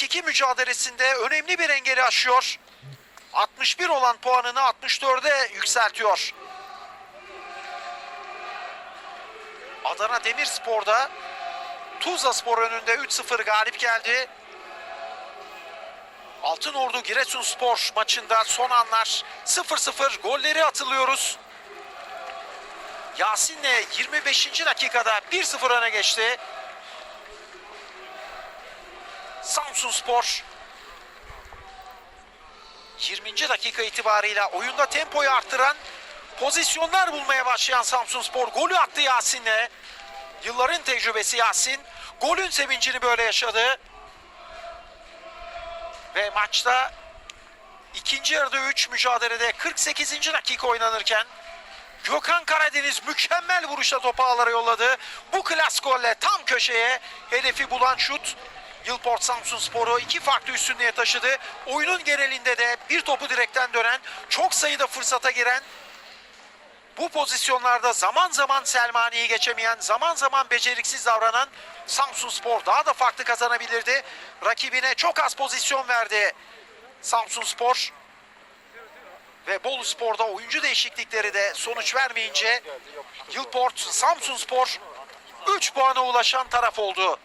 ilk iki mücadelesinde önemli bir engeli aşıyor. 61 olan puanını 64'e yükseltiyor. Adana Demirspor'da Tuzla Spor önünde 3-0 galip geldi. Altınordu Giresunspor maçında son anlar 0-0 golleri atılıyoruz. Yasin'le 25. dakikada 1-0 öne geçti. Samsun Spor 20. dakika itibarıyla oyunda tempoyu arttıran pozisyonlar bulmaya başlayan Samsun Spor golü attı Yasin'le. Yılların tecrübesi Yasin. Golün sevincini böyle yaşadı. Ve maçta ikinci yarıda 3 mücadelede 48. dakika oynanırken Gökhan Karadeniz mükemmel vuruşla topu ağlara yolladı. Bu klas golle tam köşeye hedefi bulan şut Yılport Samsun Spor'u iki farklı üstünlüğe taşıdı. Oyunun genelinde de bir topu direkten dönen, çok sayıda fırsata giren bu pozisyonlarda zaman zaman Selmani'yi geçemeyen, zaman zaman beceriksiz davranan Samsun Spor daha da farklı kazanabilirdi. Rakibine çok az pozisyon verdi Samsun Spor. Ve Bolu Spor'da oyuncu değişiklikleri de sonuç vermeyince Yılport Samsun Spor 3 puana ulaşan taraf oldu.